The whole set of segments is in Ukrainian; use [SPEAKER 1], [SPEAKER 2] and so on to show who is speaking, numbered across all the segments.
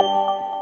[SPEAKER 1] Thank you.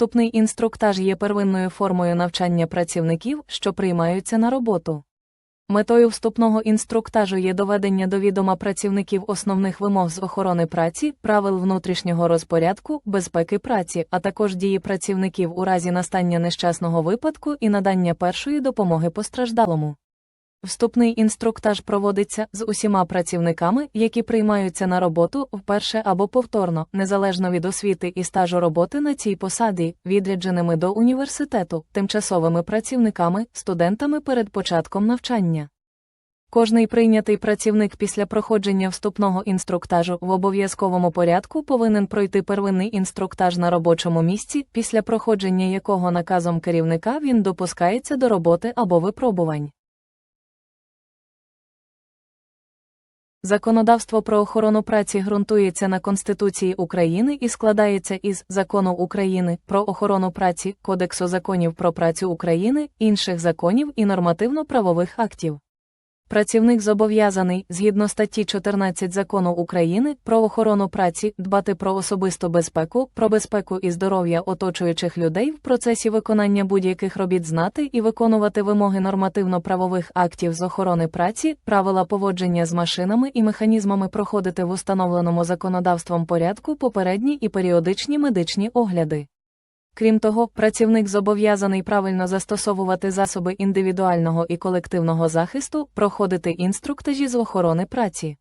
[SPEAKER 1] Вступний інструктаж є первинною формою навчання працівників, що приймаються на роботу. Метою вступного інструктажу є доведення до відома працівників основних вимог з охорони праці, правил внутрішнього розпорядку, безпеки праці, а також дії працівників у разі настання нещасного випадку і надання першої допомоги постраждалому. Вступний інструктаж проводиться з усіма працівниками, які приймаються на роботу вперше або повторно, незалежно від освіти і стажу роботи на цій посаді, відрядженими до університету, тимчасовими працівниками, студентами перед початком навчання. Кожний прийнятий працівник після проходження вступного інструктажу в обов'язковому порядку повинен пройти первинний інструктаж на робочому місці, після проходження якого наказом керівника він допускається до роботи або випробувань. Законодавство про охорону праці ґрунтується на Конституції України і складається із Закону України про охорону праці, Кодексу законів про працю України, інших законів і нормативно-правових актів. Працівник зобов'язаний, згідно статті 14 Закону України про охорону праці, дбати про особисту безпеку, про безпеку і здоров'я оточуючих людей в процесі виконання будь-яких робіт знати і виконувати вимоги нормативно-правових актів з охорони праці, правила поводження з машинами і механізмами проходити в установленому законодавством порядку попередні і періодичні медичні огляди. Крім того, працівник зобов'язаний правильно застосовувати засоби індивідуального і колективного захисту, проходити інструктажі з охорони праці.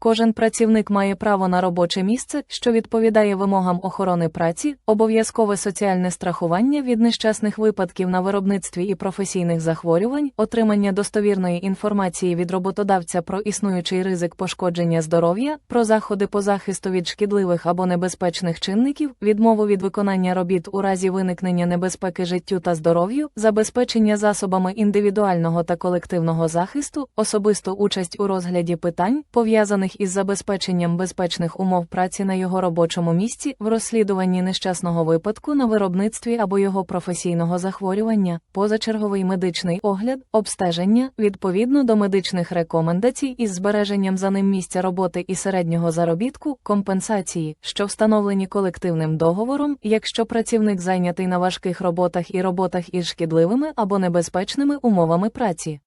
[SPEAKER 1] Кожен працівник має право на робоче місце, що відповідає вимогам охорони праці, обов'язкове соціальне страхування від нещасних випадків на виробництві і професійних захворювань, отримання достовірної інформації від роботодавця про існуючий ризик пошкодження здоров'я, про заходи по захисту від шкідливих або небезпечних чинників, відмову від виконання робіт у разі виникнення небезпеки життю та здоров'ю, забезпечення засобами індивідуального та колективного захисту, особисту участь у розгляді питань, пов'язаних із забезпеченням безпечних умов праці на його робочому місці, в розслідуванні нещасного випадку на виробництві або його професійного захворювання, позачерговий медичний огляд, обстеження відповідно до медичних рекомендацій із збереженням за ним місця роботи і середнього заробітку, компенсації, що встановлені колективним договором, якщо працівник зайнятий на важких роботах і роботах із шкідливими або небезпечними умовами праці.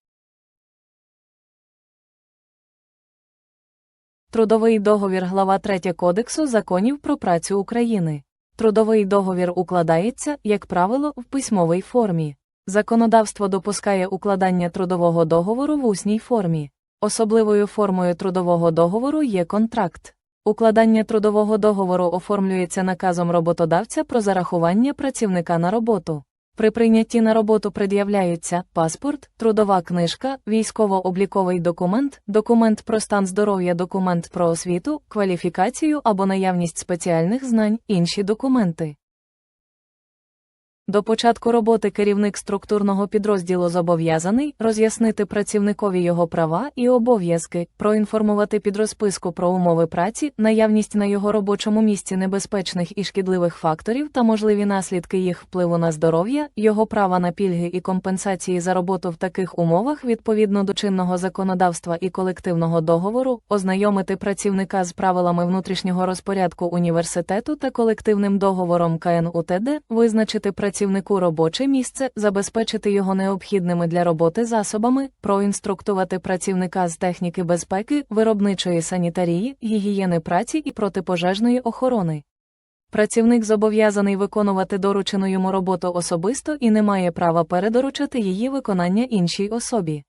[SPEAKER 1] Трудовий договір глава 3 Кодексу законів про працю України. Трудовий договір укладається, як правило, в письмовій формі. Законодавство допускає укладання трудового договору в усній формі. Особливою формою трудового договору є контракт. Укладання трудового договору оформлюється наказом роботодавця про зарахування працівника на роботу. При прийнятті на роботу пред'являються паспорт, трудова книжка, військово-обліковий документ, документ про стан здоров'я, документ про освіту, кваліфікацію або наявність спеціальних знань, інші документи. До початку роботи керівник структурного підрозділу зобов'язаний роз'яснити працівникові його права і обов'язки, проінформувати підрозписку про умови праці, наявність на його робочому місці небезпечних і шкідливих факторів та можливі наслідки їх впливу на здоров'я, його права на пільги і компенсації за роботу в таких умовах відповідно до чинного законодавства і колективного договору, ознайомити працівника з правилами внутрішнього розпорядку університету та колективним договором КНУТД, визначити працівнику робоче місце, забезпечити його необхідними для роботи засобами, проінструктувати працівника з техніки безпеки, виробничої санітарії, гігієни праці і протипожежної охорони. Працівник зобов'язаний виконувати доручену йому роботу особисто і не має права передоручити її виконання іншій особі.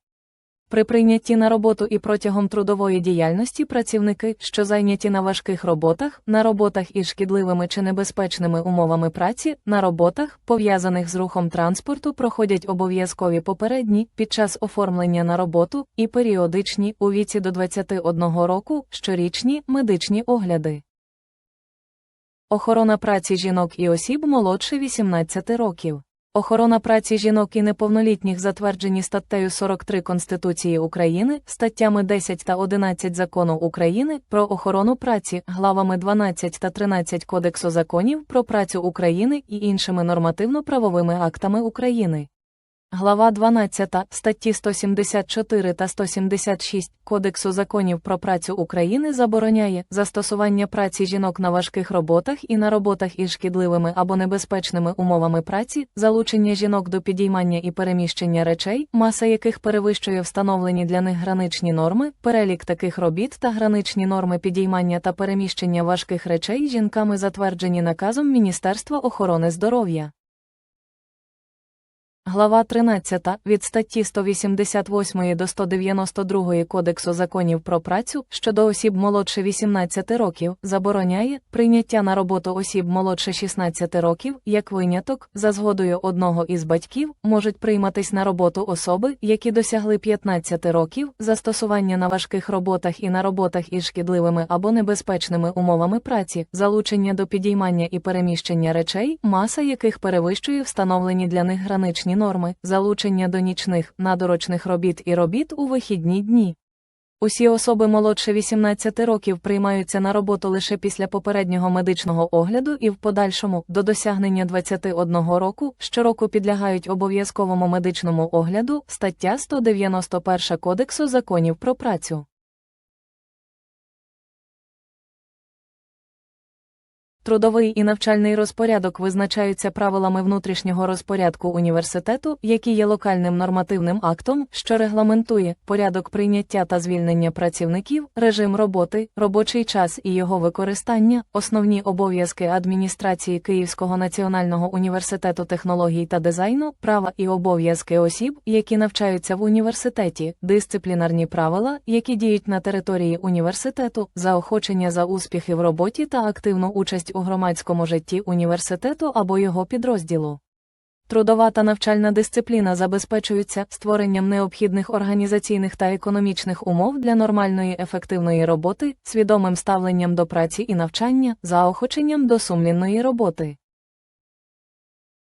[SPEAKER 1] При прийнятті на роботу і протягом трудової діяльності працівники, що зайняті на важких роботах, на роботах із шкідливими чи небезпечними умовами праці, на роботах, пов'язаних з рухом транспорту, проходять обов'язкові попередні під час оформлення на роботу і періодичні у віці до 21 року щорічні медичні огляди. Охорона праці жінок і осіб молодше 18 років. Охорона праці жінок і неповнолітніх затверджені статтею 43 Конституції України, статтями 10 та 11 Закону України про охорону праці, главами 12 та 13 Кодексу законів про працю України і іншими нормативно-правовими актами України. Глава 12 статті 174 та 176 Кодексу законів про працю України забороняє застосування праці жінок на важких роботах і на роботах із шкідливими або небезпечними умовами праці, залучення жінок до підіймання і переміщення речей, маса яких перевищує встановлені для них граничні норми, перелік таких робіт та граничні норми підіймання та переміщення важких речей жінками затверджені наказом Міністерства охорони здоров'я. Глава 13 від статті 188 до 192 Кодексу законів про працю щодо осіб молодше 18 років забороняє прийняття на роботу осіб молодше 16 років як виняток за згодою одного із батьків можуть прийматись на роботу особи, які досягли 15 років, застосування на важких роботах і на роботах із шкідливими або небезпечними умовами праці, залучення до підіймання і переміщення речей, маса яких перевищує встановлені для них граничні норми, залучення до нічних, надурочних робіт і робіт у вихідні дні. Усі особи молодше 18 років приймаються на роботу лише після попереднього медичного огляду і в подальшому, до досягнення 21 року, щороку підлягають обов'язковому медичному огляду стаття 191 Кодексу законів про працю. Трудовий і навчальний розпорядок визначаються правилами внутрішнього розпорядку університету, які є локальним нормативним актом, що регламентує порядок прийняття та звільнення працівників, режим роботи, робочий час і його використання, основні обов'язки адміністрації Київського національного університету технологій та дизайну, права і обов'язки осіб, які навчаються в університеті, дисциплінарні правила, які діють на території університету, заохочення за успіхи в роботі та активну участь у громадському житті університету або його підрозділу. Трудова та навчальна дисципліна забезпечуються створенням необхідних організаційних та економічних умов для нормальної ефективної роботи, свідомим ставленням до праці і навчання, заохоченням до сумлінної роботи.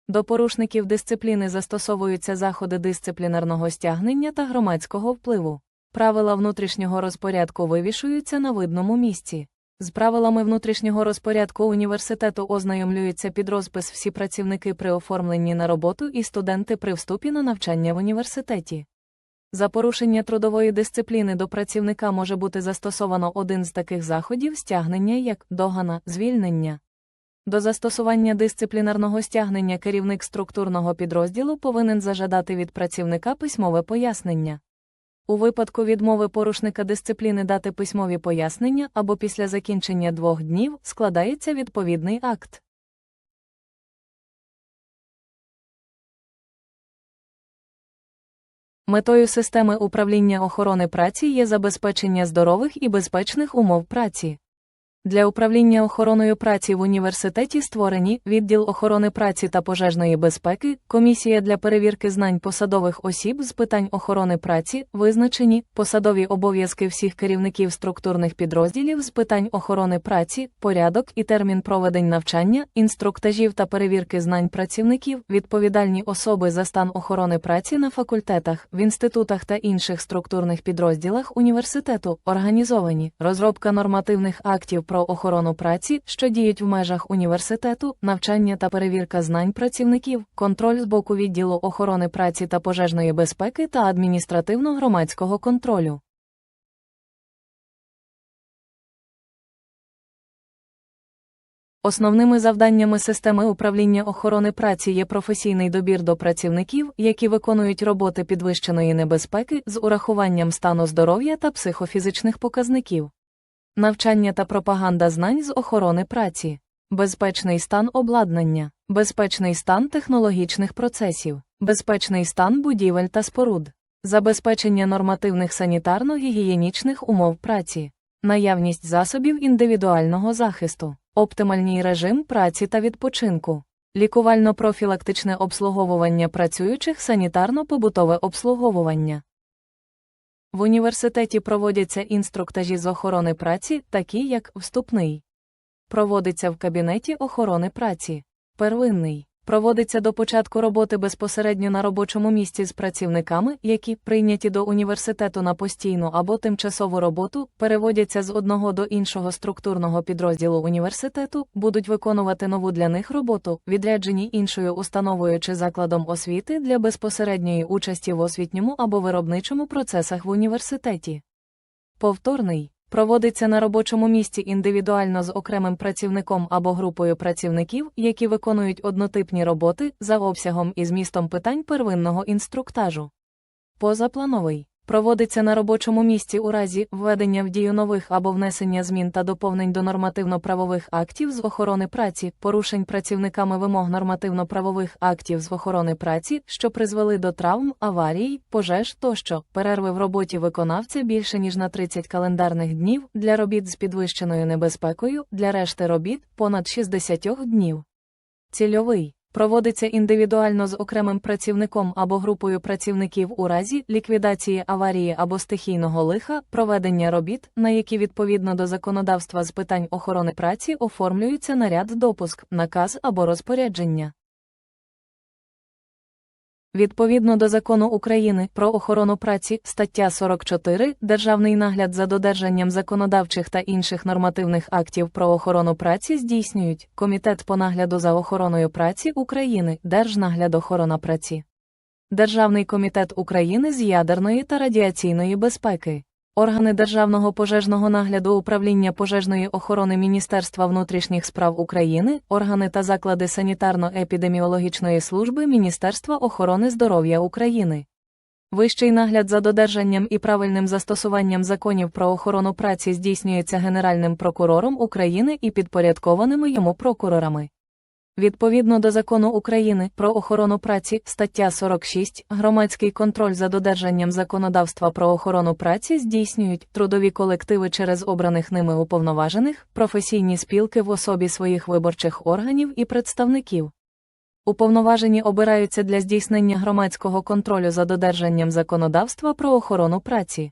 [SPEAKER 1] До порушників дисципліни застосовуються заходи дисциплінарного стягнення та громадського впливу. Правила внутрішнього розпорядку вивішуються на видному місці. З правилами внутрішнього розпорядку університету ознайомлюються під розпис всі працівники при оформленні на роботу і студенти при вступі на навчання в університеті. За порушення трудової дисципліни до працівника може бути застосовано один з таких заходів стягнення як догана, звільнення. До застосування дисциплінарного стягнення керівник структурного підрозділу повинен зажадати від працівника письмове пояснення. У випадку відмови порушника дисципліни дати письмові пояснення або після закінчення двох днів складається відповідний акт. Метою системи управління охорони праці є забезпечення здорових і безпечних умов праці. Для управління охороною праці в університеті створені відділ охорони праці та пожежної безпеки, комісія для перевірки знань посадових осіб з питань охорони праці, визначені посадові обов'язки всіх керівників структурних підрозділів з питань охорони праці, порядок і термін проведень навчання, інструктажів та перевірки знань працівників, відповідальні особи за стан охорони праці на факультетах, в інститутах та інших структурних підрозділах університету, організовані розробка нормативних актів про охорону праці, що діють в межах університету, навчання та перевірка знань працівників, контроль з боку відділу охорони праці та пожежної безпеки та адміністративно-громадського контролю. Основними завданнями системи управління охорони праці є професійний добір до працівників, які виконують роботи підвищеної небезпеки з урахуванням стану здоров'я та психофізичних показників навчання та пропаганда знань з охорони праці, безпечний стан обладнання, безпечний стан технологічних процесів, безпечний стан будівель та споруд, забезпечення нормативних санітарно-гігієнічних умов праці, наявність засобів індивідуального захисту, оптимальний режим праці та відпочинку. Лікувально-профілактичне обслуговування працюючих санітарно-побутове обслуговування. В університеті проводяться інструктажі з охорони праці, такі як вступний. Проводиться в кабінеті охорони праці. Первинний. Проводиться до початку роботи безпосередньо на робочому місці з працівниками, які, прийняті до університету на постійну або тимчасову роботу, переводяться з одного до іншого структурного підрозділу університету, будуть виконувати нову для них роботу, відряджені іншою установою чи закладом освіти для безпосередньої участі в освітньому або виробничому процесах в університеті. Повторний проводиться на робочому місці індивідуально з окремим працівником або групою працівників, які виконують однотипні роботи за обсягом і змістом питань первинного інструктажу. Позаплановий проводиться на робочому місці у разі введення в дію нових або внесення змін та доповнень до нормативно-правових актів з охорони праці, порушень працівниками вимог нормативно-правових актів з охорони праці, що призвели до травм, аварій, пожеж тощо, перерви в роботі виконавця більше ніж на 30 календарних днів, для робіт з підвищеною небезпекою, для решти робіт понад 60 днів. Цільовий проводиться індивідуально з окремим працівником або групою працівників у разі ліквідації аварії або стихійного лиха, проведення робіт, на які відповідно до законодавства з питань охорони праці оформлюється наряд допуск, наказ або розпорядження. Відповідно до закону України про охорону праці, стаття 44, Державний нагляд за додержанням законодавчих та інших нормативних актів про охорону праці здійснюють Комітет по нагляду за охороною праці України, Держнагляд охорона праці, Державний комітет України з ядерної та радіаційної безпеки, Органи Державного пожежного нагляду Управління пожежної охорони Міністерства внутрішніх справ України, органи та заклади санітарно-епідеміологічної служби Міністерства охорони здоров'я України. Вищий нагляд за додержанням і правильним застосуванням законів про охорону праці здійснюється Генеральним прокурором України і підпорядкованими йому прокурорами. Відповідно до Закону України про охорону праці, стаття 46, громадський контроль за додержанням законодавства про охорону праці здійснюють трудові колективи через обраних ними уповноважених, професійні спілки в особі своїх виборчих органів і представників. Уповноважені обираються для здійснення громадського контролю за додержанням законодавства про охорону праці.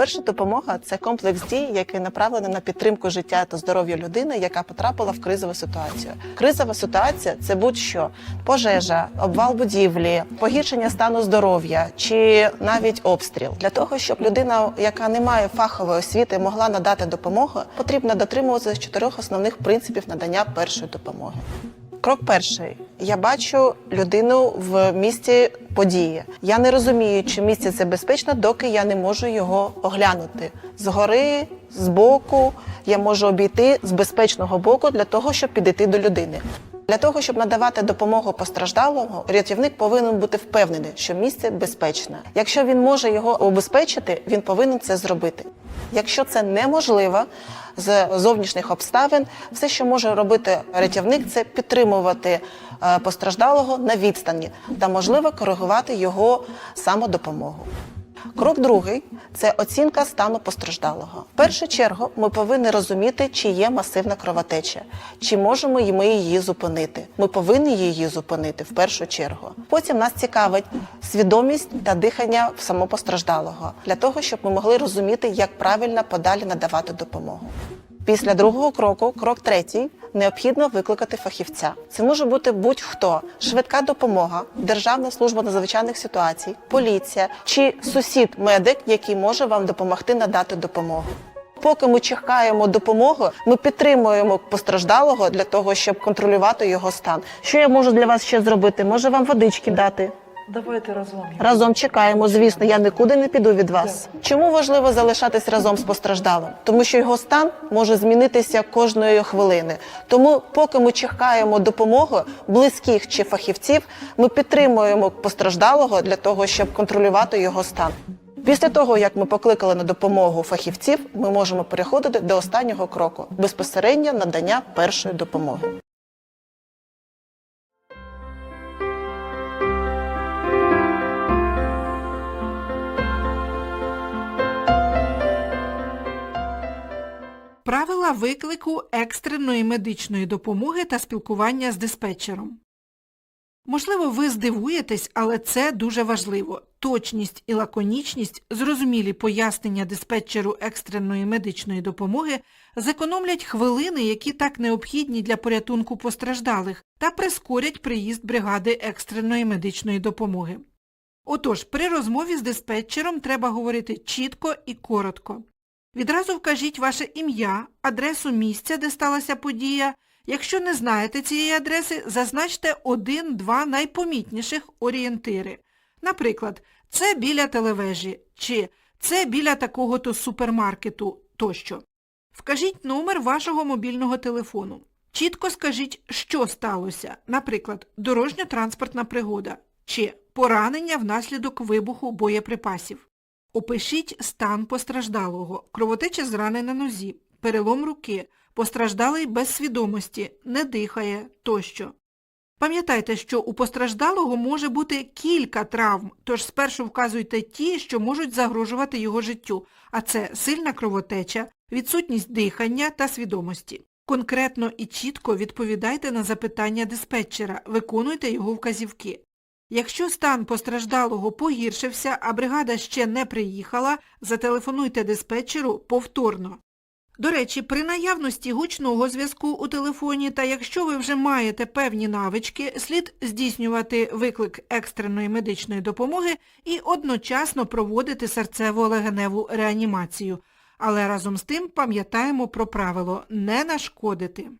[SPEAKER 2] Перша допомога це комплекс дій, який направлений на підтримку життя та здоров'я людини, яка потрапила в кризову ситуацію. Кризова ситуація це будь-що пожежа, обвал будівлі, погіршення стану здоров'я чи навіть обстріл. Для того щоб людина, яка не має фахової освіти, могла надати допомогу, потрібно дотримуватися чотирьох основних принципів надання першої допомоги. Крок перший. Я бачу людину в місці події. Я не розумію, чи місце це безпечно, доки я не можу його оглянути згори, збоку. Я можу обійти з безпечного боку для того, щоб підійти до людини. Для того, щоб надавати допомогу постраждалому, рятівник повинен бути впевнений, що місце безпечне. Якщо він може його обезпечити, він повинен це зробити. Якщо це неможливо з зовнішніх обставин, все, що може робити рятівник, це підтримувати е, постраждалого на відстані та можливо коригувати його самодопомогу. Крок другий це оцінка стану постраждалого. В першу чергу ми повинні розуміти, чи є масивна кровотеча, чи можемо ми її зупинити. Ми повинні її зупинити в першу чергу. Потім нас цікавить свідомість та дихання самопостраждалого для того, щоб ми могли розуміти, як правильно подалі надавати допомогу. Після другого кроку, крок третій, необхідно викликати фахівця. Це може бути будь-хто: швидка допомога, Державна служба надзвичайних ситуацій, поліція чи сусід-медик, який може вам допомогти надати допомогу. Поки ми чекаємо допомоги, ми підтримуємо постраждалого для того, щоб контролювати його стан. Що я можу для вас ще зробити? Може вам водички дати?
[SPEAKER 3] Давайте разом.
[SPEAKER 2] Разом чекаємо, звісно, я нікуди не піду від вас. Чому важливо залишатись разом з постраждалим? Тому що його стан може змінитися кожної хвилини. Тому, поки ми чекаємо допомоги близьких чи фахівців, ми підтримуємо постраждалого для того, щоб контролювати його стан. Після того, як ми покликали на допомогу фахівців, ми можемо переходити до останнього кроку безпосередньо надання першої допомоги.
[SPEAKER 3] Правила виклику екстреної медичної допомоги та спілкування з диспетчером. Можливо, ви здивуєтесь, але це дуже важливо. Точність і лаконічність, зрозумілі пояснення диспетчеру екстреної медичної допомоги зекономлять хвилини, які так необхідні для порятунку постраждалих, та прискорять приїзд бригади екстреної медичної допомоги. Отож, при розмові з диспетчером треба говорити чітко і коротко. Відразу вкажіть ваше ім'я, адресу місця, де сталася подія. Якщо не знаєте цієї адреси, зазначте один-два найпомітніших орієнтири. Наприклад, це біля телевежі, чи це біля такого-то супермаркету тощо. Вкажіть номер вашого мобільного телефону. Чітко скажіть, що сталося, наприклад, дорожньо-транспортна пригода чи поранення внаслідок вибуху боєприпасів. Опишіть стан постраждалого, кровотеча з рани на нозі, перелом руки, постраждалий без свідомості, не дихає тощо. Пам'ятайте, що у постраждалого може бути кілька травм, тож спершу вказуйте ті, що можуть загрожувати його життю, а це сильна кровотеча, відсутність дихання та свідомості. Конкретно і чітко відповідайте на запитання диспетчера, виконуйте його вказівки. Якщо стан постраждалого погіршився, а бригада ще не приїхала, зателефонуйте диспетчеру повторно. До речі, при наявності гучного зв'язку у телефоні та якщо ви вже маєте певні навички, слід здійснювати виклик екстреної медичної допомоги і одночасно проводити серцево-легеневу реанімацію. Але разом з тим пам'ятаємо про правило не нашкодити.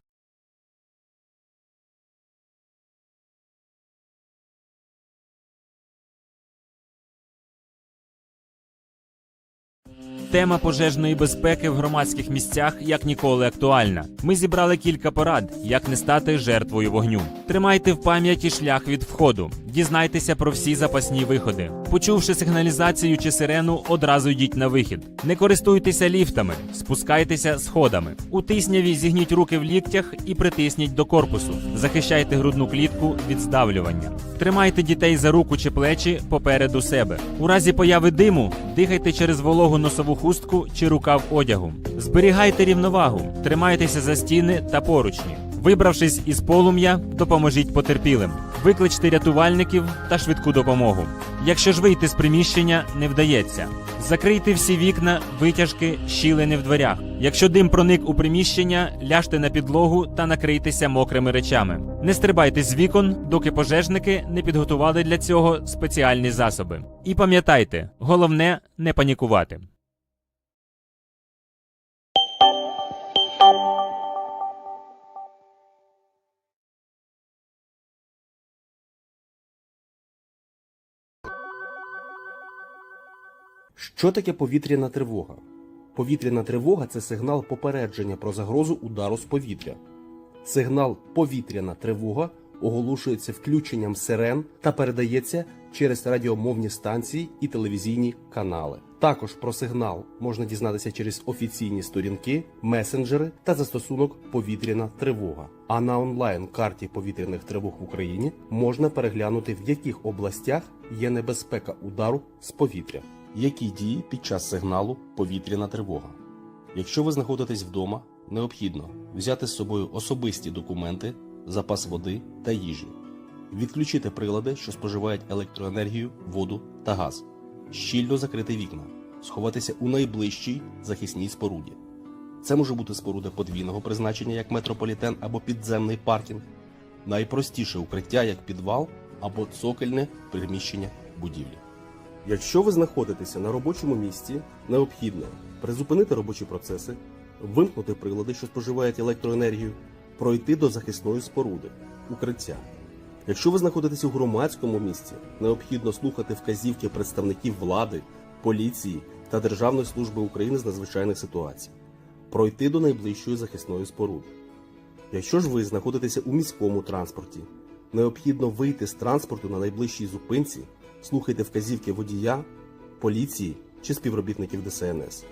[SPEAKER 4] Тема пожежної безпеки в громадських місцях як ніколи актуальна. Ми зібрали кілька порад, як не стати жертвою вогню. Тримайте в пам'яті шлях від входу, дізнайтеся про всі запасні виходи. Почувши сигналізацію чи сирену, одразу йдіть на вихід. Не користуйтеся ліфтами, спускайтеся сходами. У тисняві зігніть руки в ліктях і притисніть до корпусу. Захищайте грудну клітку від здавлювання. Тримайте дітей за руку чи плечі попереду себе. У разі появи диму дихайте через вологу носову хустку чи рукав одягу. Зберігайте рівновагу, тримайтеся за стіни та поручні. Вибравшись із полум'я, допоможіть потерпілим. Викличте рятувальників та швидку допомогу. Якщо ж вийти з приміщення не вдається, закрийте всі вікна, витяжки, щілини в дверях. Якщо дим проник у приміщення, ляжте на підлогу та накрийтеся мокрими речами. Не стрибайте з вікон, доки пожежники не підготували для цього спеціальні засоби. І пам'ятайте, головне не панікувати.
[SPEAKER 5] Що таке повітряна тривога? Повітряна тривога це сигнал попередження про загрозу удару з повітря. Сигнал повітряна тривога оголошується включенням сирен та передається через радіомовні станції і телевізійні канали. Також про сигнал можна дізнатися через офіційні сторінки, месенджери та застосунок повітряна тривога. А на онлайн карті повітряних тривог в Україні можна переглянути, в яких областях є небезпека удару з повітря. Які дії під час сигналу повітряна тривога? Якщо ви знаходитесь вдома, необхідно взяти з собою особисті документи, запас води та їжі, відключити прилади, що споживають електроенергію, воду та газ, щільно закрити вікна, сховатися у найближчій захисній споруді. Це може бути споруда подвійного призначення, як метрополітен або підземний паркінг, найпростіше укриття, як підвал або цокольне приміщення будівлі. Якщо ви знаходитеся на робочому місці, необхідно призупинити робочі процеси, вимкнути прилади, що споживають електроенергію, пройти до захисної споруди, укриття. Якщо ви знаходитесь у громадському місці, необхідно слухати вказівки представників влади, поліції та Державної служби України з надзвичайних ситуацій, пройти до найближчої захисної споруди. Якщо ж ви знаходитеся у міському транспорті, необхідно вийти з транспорту на найближчій зупинці, слухайте вказівки водія, поліції чи співробітників ДСНС,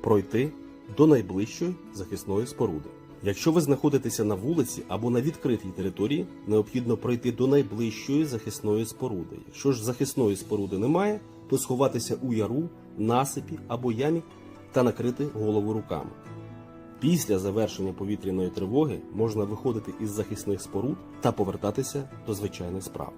[SPEAKER 5] пройти до найближчої захисної споруди. Якщо ви знаходитеся на вулиці або на відкритій території, необхідно пройти до найближчої захисної споруди. Якщо ж захисної споруди немає, то сховатися у яру, насипі або ямі та накрити голову руками. Після завершення повітряної тривоги можна виходити із захисних споруд та повертатися до звичайних справ.